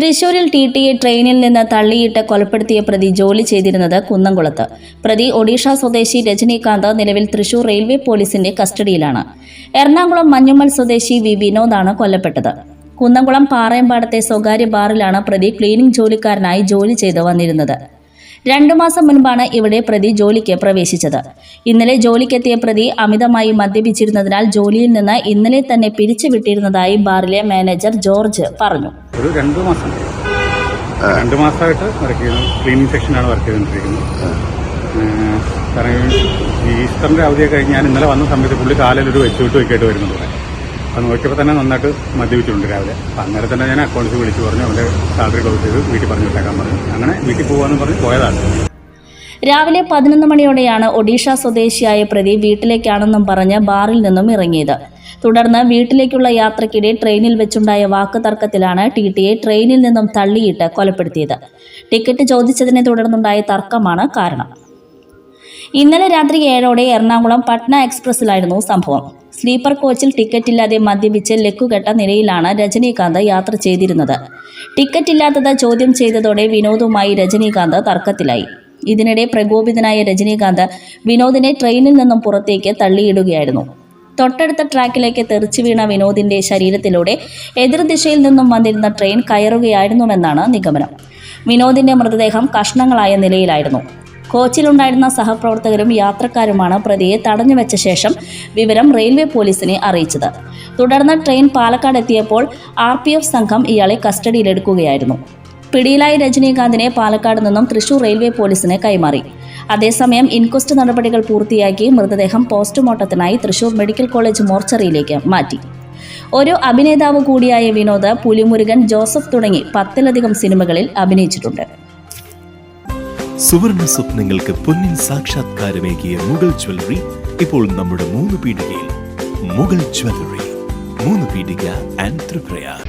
തൃശൂരിൽ ടി ടിയെ ട്രെയിനിൽ നിന്ന് തള്ളിയിട്ട് കൊലപ്പെടുത്തിയ പ്രതി ജോലി ചെയ്തിരുന്നത് കുന്നംകുളത്ത്. പ്രതി ഒഡീഷ സ്വദേശി രജനീകാന്ത് നിലവിൽ തൃശൂർ റെയിൽവേ പോലീസിന്റെ കസ്റ്റഡിയിലാണ്. എറണാകുളം മഞ്ഞുമ്മൽ സ്വദേശി വി വിനോദാണ് കൊല്ലപ്പെട്ടത്. കുന്നംകുളം പാറയമ്പാടത്തെ സ്വകാര്യ ബാറിലാണ് പ്രതി ക്ലീനിംഗ് ജോലിക്കാരനായി ജോലി ചെയ്ത് വന്നിരുന്നത്. രണ്ടു മാസം മുൻപാണ് ഇവിടെ പ്രതി ജോലിക്ക് പ്രവേശിച്ചത്. ഇന്നലെ ജോലിക്കെത്തിയ പ്രതി അമിതമായി മദ്യപിച്ചിരുന്നതിനാൽ ജോലിയിൽ നിന്ന് ഇന്നലെ തന്നെ പിരിച്ചുവിട്ടിരുന്നതായി ബാറിലെ മാനേജർ ജോർജ് പറഞ്ഞു. ഒരു രണ്ട് മാസം. രണ്ട് മാസമായിട്ട് വർക്ക് ചെയ്യുന്നു. ക്ലീനിങ് സെക്ഷനാണ് വർക്ക് ചെയ്തുകൊണ്ടിരിക്കുന്നത്. കാരണം ഈ ഈസ്റ്ററിന്റെ അവധിയൊക്കെ കഴിഞ്ഞ് ഞാൻ ഇന്നലെ വന്ന സമയത്ത് പുള്ളി കാലിൽ ഒരു വെച്ചുവിട്ട് വെക്കായിട്ട് വരുന്നുണ്ട് പോലെ അപ്പം നോക്കിയപ്പോൾ തന്നെ നന്നായിട്ട് മദ്യപിച്ചിട്ടുണ്ട് രാവിലെ. അപ്പം അന്നേരം തന്നെ ഞാൻ അക്കൗണ്ട്സ് വിളിച്ച് പറഞ്ഞു അവന്റെ സാലറി ക്ലോസ് ചെയ്ത് വീട്ടിൽ പറഞ്ഞു വിട്ടേക്കാൻ പറഞ്ഞു. അങ്ങനെ വീട്ടിൽ പോകാമെന്ന് പറഞ്ഞ് പോയതാണ്. രാവിലെ പതിനൊന്ന് മണിയോടെയാണ് ഒഡീഷ സ്വദേശിയായ പ്രതി വീട്ടിലേക്കാണെന്നും പറഞ്ഞ് ബാറിൽ നിന്നും ഇറങ്ങിയത്. തുടർന്ന് വീട്ടിലേക്കുള്ള യാത്രക്കിടെ ട്രെയിനിൽ വെച്ചുണ്ടായ വാക്കുതർക്കത്തിലാണ് ടി ടിയെ ട്രെയിനിൽ നിന്നും തള്ളിയിട്ട് കൊലപ്പെടുത്തിയത്. ടിക്കറ്റ് ചോദിച്ചതിനെ തുടർന്നുണ്ടായ തർക്കമാണ് കാരണം. ഇന്നലെ രാത്രി ഏഴോടെ എറണാകുളം പട്ന എക്സ്പ്രസിലായിരുന്നു സംഭവം. സ്ലീപ്പർ കോച്ചിൽ ടിക്കറ്റ് ഇല്ലാതെ മദ്യപിച്ച് ലക്കുകെട്ട നിലയിലാണ് രജനീകാന്ത് യാത്ര ചെയ്തിരുന്നത്. ടിക്കറ്റ് ഇല്ലാത്തത് ചോദ്യം ചെയ്തതോടെ വിനോദുമായി രജനീകാന്ത് തർക്കത്തിലായി. ഇതിനിടെ പ്രകോപിതനായ രജനീകാന്ത് വിനോദിനെ ട്രെയിനിൽ നിന്നും പുറത്തേക്ക് തള്ളിയിടുകയായിരുന്നു. തൊട്ടടുത്ത ട്രാക്കിലേക്ക് തെറിച്ചു വീണ വിനോദിന്റെ ശരീരത്തിലൂടെ എതിർദിശയിൽ നിന്നും വന്നിരുന്ന ട്രെയിൻ കയറുകയായിരുന്നുവെന്നാണ് നിഗമനം. വിനോദിന്റെ മൃതദേഹം കഷ്ണങ്ങളായ നിലയിലായിരുന്നു. കോച്ചിലുണ്ടായിരുന്ന സഹപ്രവർത്തകരും യാത്രക്കാരുമാണ് പ്രതിയെ തടഞ്ഞു വെച്ച ശേഷം വിവരം റെയിൽവേ പോലീസിനെ അറിയിച്ചത്. തുടർന്ന് ട്രെയിൻ പാലക്കാട് എത്തിയപ്പോൾ ആർ സംഘം ഇയാളെ കസ്റ്റഡിയിലെടുക്കുകയായിരുന്നു. പിടിയിലായ രജനീകാന്തിനെ പാലക്കാട് നിന്നും തൃശൂർ റെയിൽവേ പോലീസിന് കൈമാറി. അതേസമയം ഇൻക്വസ്റ്റ് നടപടികൾ പൂർത്തിയാക്കി മൃതദേഹം പോസ്റ്റ്മോർട്ടത്തിനായി തൃശൂർ മെഡിക്കൽ കോളേജ് മോർച്ചറിയിലേക്ക് മാറ്റി. ഒരു അഭിനേതാവ് കൂടിയായ വിനോദ് പുലിമുരുകൻ ജോസഫ് തുടങ്ങി പത്തിലധികം സിനിമകളിൽ അഭിനയിച്ചിട്ടുണ്ട്. സുവർണ സ്വപ്നങ്ങൾക്ക് പൊന്നിൻ സാക്ഷാത്കാരമേകിയ മുഗൾ ജ്വല്ലറി ഇപ്പോൾ നമ്മുടെ മൂന്ന് പീടികയിൽ. മുഗൾ ജ്വല്ലറി മൂന്ന് പീടിക ആൻഡ് ത്രിപുരയാർ.